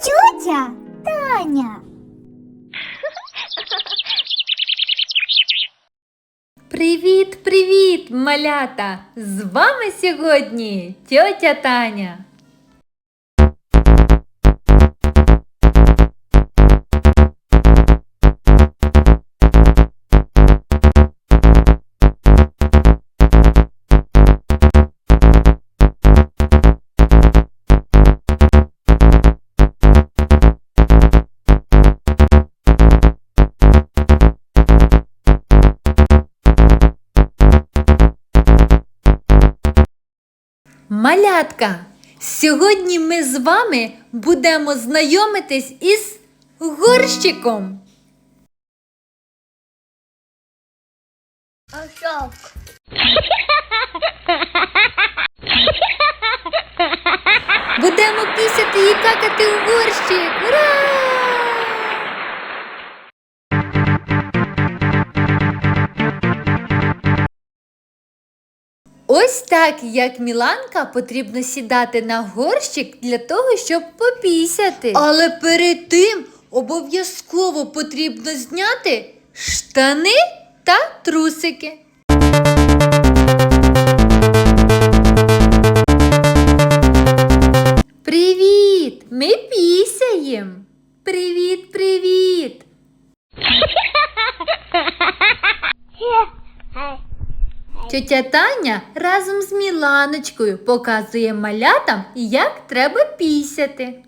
тьотя Таня. Привіт, привіт, малята! З вами сьогодні тьотя Таня. Малятка! Сьогодні ми з вами будемо знайомитись із горщиком. Будемо так, як Міланка, потрібно сідати на горщик для того, щоб попісяти. Але перед тим обов'язково потрібно зняти штани та трусики. Тетя Таня разом з Міланочкою показує малятам, як треба пісяти.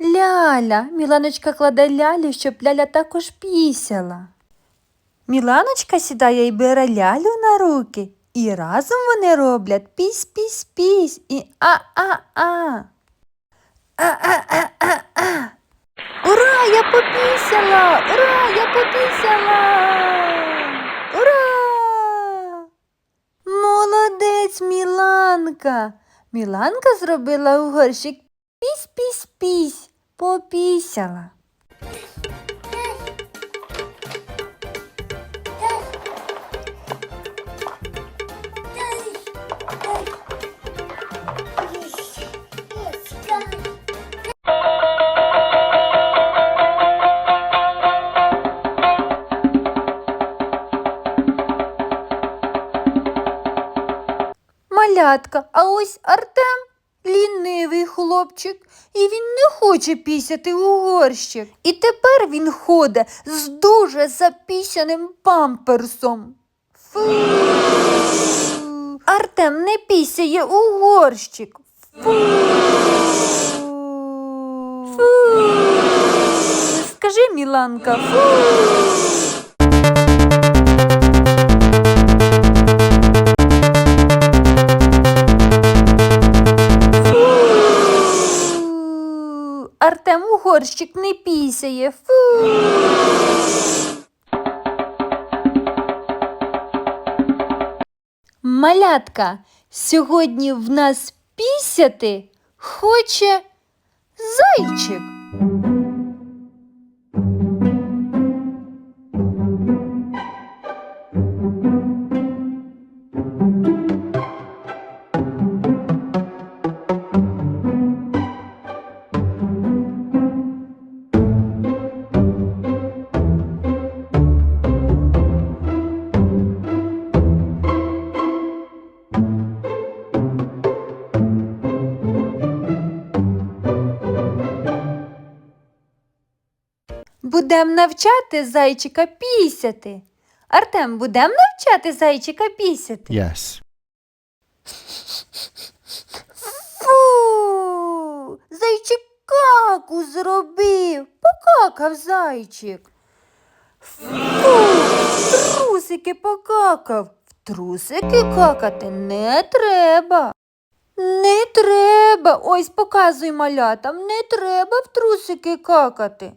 Ляля, Міланочка кладе лялю, щоб ляля також пісяла. Міланочка сідає і бере лялю на руки, і разом вони роблять пісь-пісь-пісь і а-а-а. А-а-а-а-а. Я попісяла! Ура, я попісяла! Ура! Молодець, Міланка! Міланка зробила у горщик пісь-пісь-пісь, попісяла. Малятка, а ось Артем лінивий хлопчик, і він не хоче пісяти у горщик. І тепер він ходить з дуже запісяним памперсом. Фу. Артем не пісяє у горщик. Фу. Фу. Скажи, Міланка, фу. Артем у горщик не пісяє. Фу. Малятка, сьогодні в нас пісяти хоче зайчик. Будем навчати зайчика пісяти. Артем, будем навчати зайчика пісяти. Yes. Фу, зайчик каку зробив. Покакав зайчик. Фу, трусики покакав. В трусики какати не треба. Не треба. Ось показуй малятам, не треба в трусики какати.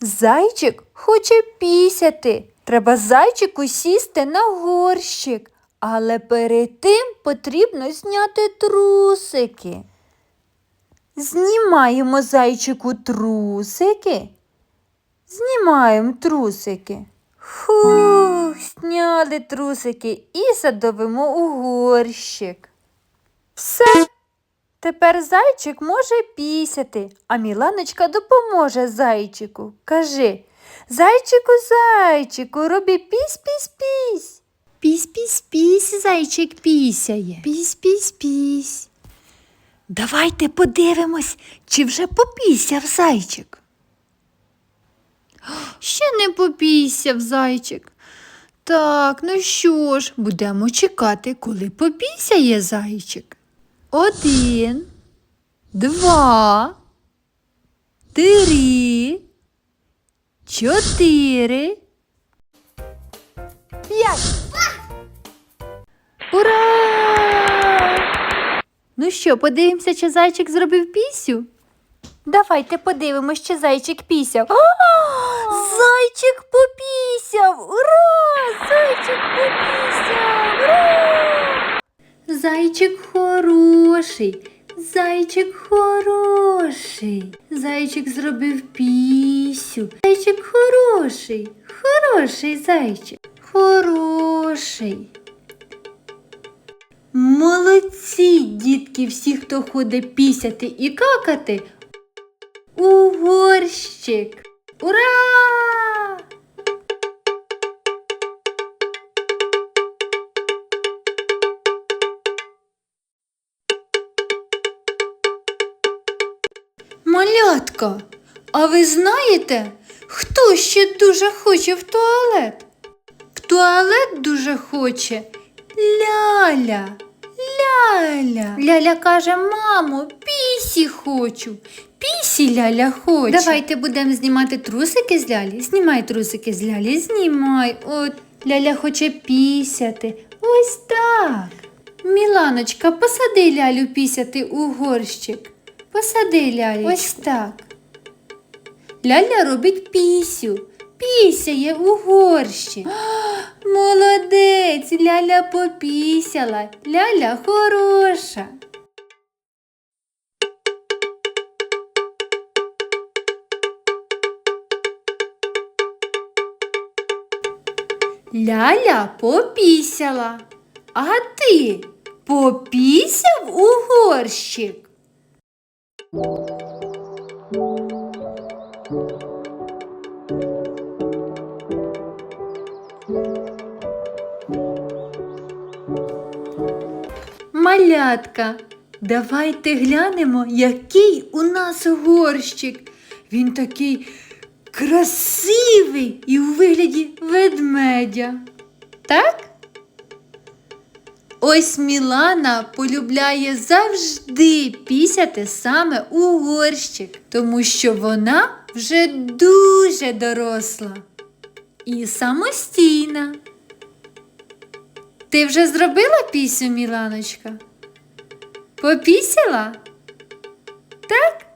Зайчик хоче пісяти. Треба зайчику сісти на горщик. Але перед тим потрібно зняти трусики. Знімаємо зайчику трусики. Знімаємо трусики. Зняли. зняли трусики і садовимо у горщик. Все. Тепер зайчик може пісяти, а Міланочка допоможе зайчику. Кажи, зайчику, зайчику, роби пісь-пісь-пісь. Пісь-пісь-пісь, зайчик пісяє. Пісь-пісь-пісь. Давайте подивимось, чи вже попісяв зайчик. Ще не попісяв зайчик. Так, ну що ж, будемо чекати, коли попісяє зайчик. Один, два, три, чотири, п'ять. Ура! Ну що, подивимося, чи зайчик зробив пісю? Давайте подивимось, чи зайчик пісяв. Зайчик попісяв! Ура! Зайчик попісяв! Ура! Зайчик хороший, зайчик хороший. Зайчик зробив пісю. Зайчик хороший, хороший зайчик, хороший. Молодці, дітки, всі, хто ходить пісяти і какати. У горщик. Ура! Малятка, а ви знаєте, хто ще дуже хоче в туалет? В туалет дуже хоче Ляля. Ляля. Ляля каже, мамо, пісі хочу. Пісі Ляля хоче. Давайте будемо знімати трусики з лялі. Знімай трусики з лялі, знімай. От Ляля хоче пісяти. Ось так. Міланочка, посади лялю пісяти у горщик. Посади лялю. Ось так. Ляля робить пісю. Пісяє у горщі. Молодець, ляля попісяла. Ляля хороша. Ляля попісяла. А ти попісяв у горщик? Малятка, давайте глянемо, який у нас горщик. Він такий красивий і у вигляді ведмедя. Так? Ось Мілана полюбляє завжди пісяти саме у горщик, тому що вона вже дуже доросла і самостійна. Ти вже зробила пісю, Міланочка? Попісяла? Так?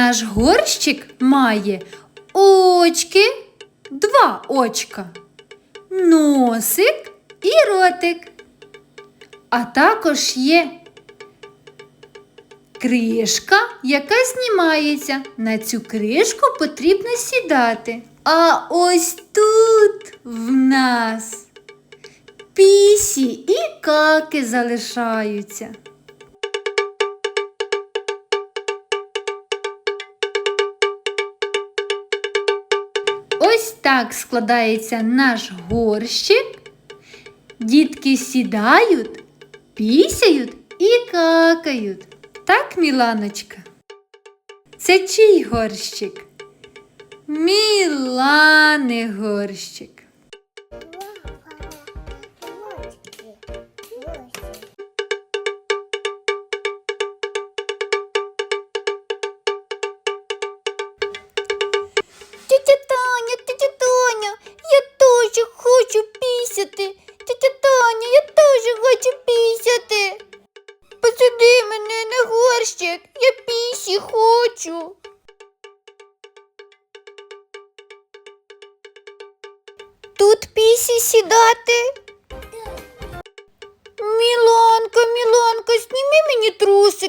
Наш горщик має очки, два очка, носик і ротик. А також є кришка, яка знімається. На цю кришку потрібно сідати. А ось тут в нас пісі і каки залишаються. Ось так складається наш горщик. Дітки сідають, пісяють і какають. Так, Міланочка? Це чий горщик? Мілани горщик.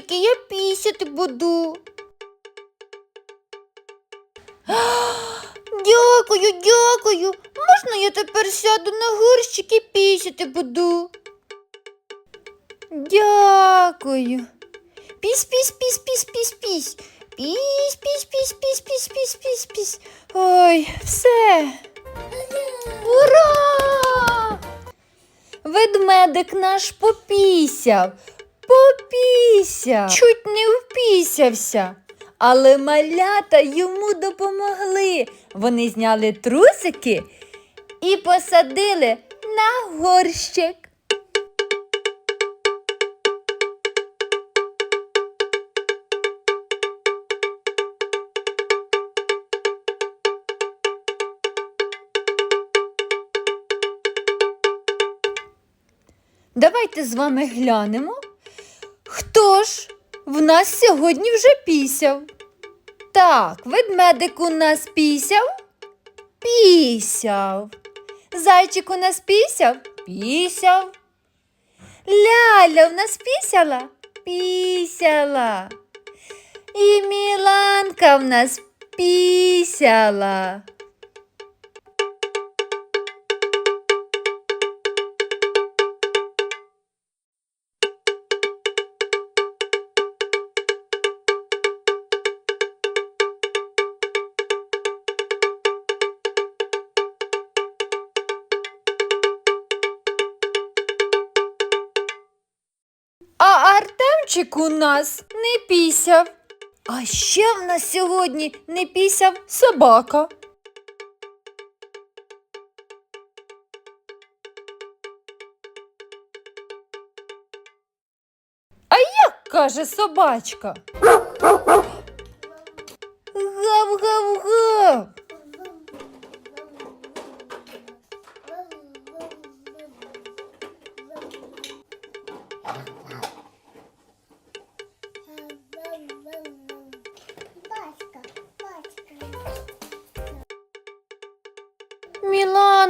Трусики, я пісяти буду. Дякую, дякую. Можна я тепер сяду на горщик і пісяти буду? Дякую. Піс, піс, піс, піс, піс, піс. Піс, піс, піс, піс, піс, піс, піс, піс. Ой, все. Ура! Ведмедик наш попісяв, попісяв. Чуть не впісявся. Але малята йому допомогли. Вони зняли трусики і посадили на горщик. Давайте з вами глянемо, хто ж в нас сьогодні вже пісяв. Так, ведмедик у нас пісяв? Пісяв. Зайчик у нас пісяв? Пісяв. Ляля в нас пісяла? Пісяла. І Міланка в нас пісяла. А Артемчик у нас не пісяв. А ще в нас сьогодні не пісяв собака. А як каже собачка? Гав-гав-гав.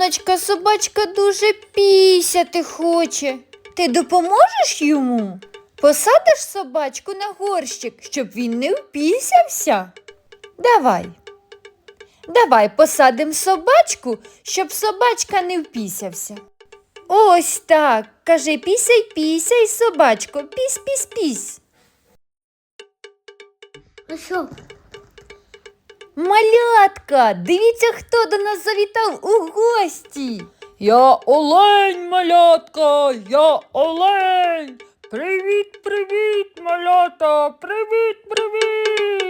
Міланочка, собачка дуже пісяти хоче. Ти допоможеш йому? Посадиш собачку на горщик, щоб він не впісявся? Давай. Давай посадимо собачку, щоб собачка не впісявся. Ось так. Кажи пісяй, пісяй, собачко, пісь, пісь, пісь. Малятка, дивіться, хто до нас завітав у гості. Я олень, малятка, я олень. Привіт, привіт, малята, привіт, привіт.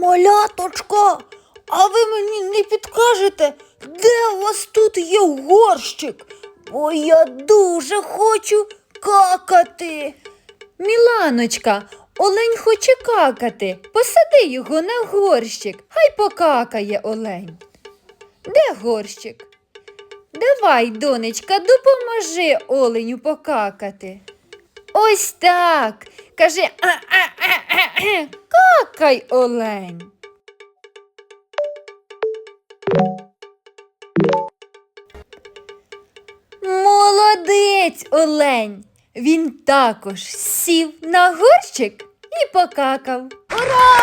Маляточка, а ви мені не підкажете, де у вас тут є горщик? Бо я дуже хочу какати. Міланочка, олень хоче какати. Посади його на горщик, хай покакає олень. Де горщик? Давай, донечка, допоможи оленю покакати. Ось так. Кажи а-а-а-а-а. Какай, олень. Молодець, олень. Він також сів на горщик і покакав. Ура!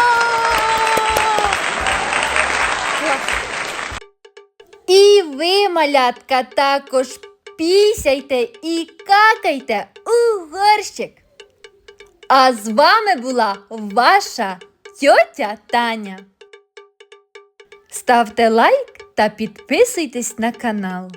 І ви, малятка, також пісяйте і какайте у горщик. А з вами була ваша тьотя Таня. Ставте лайк та підписуйтесь на канал.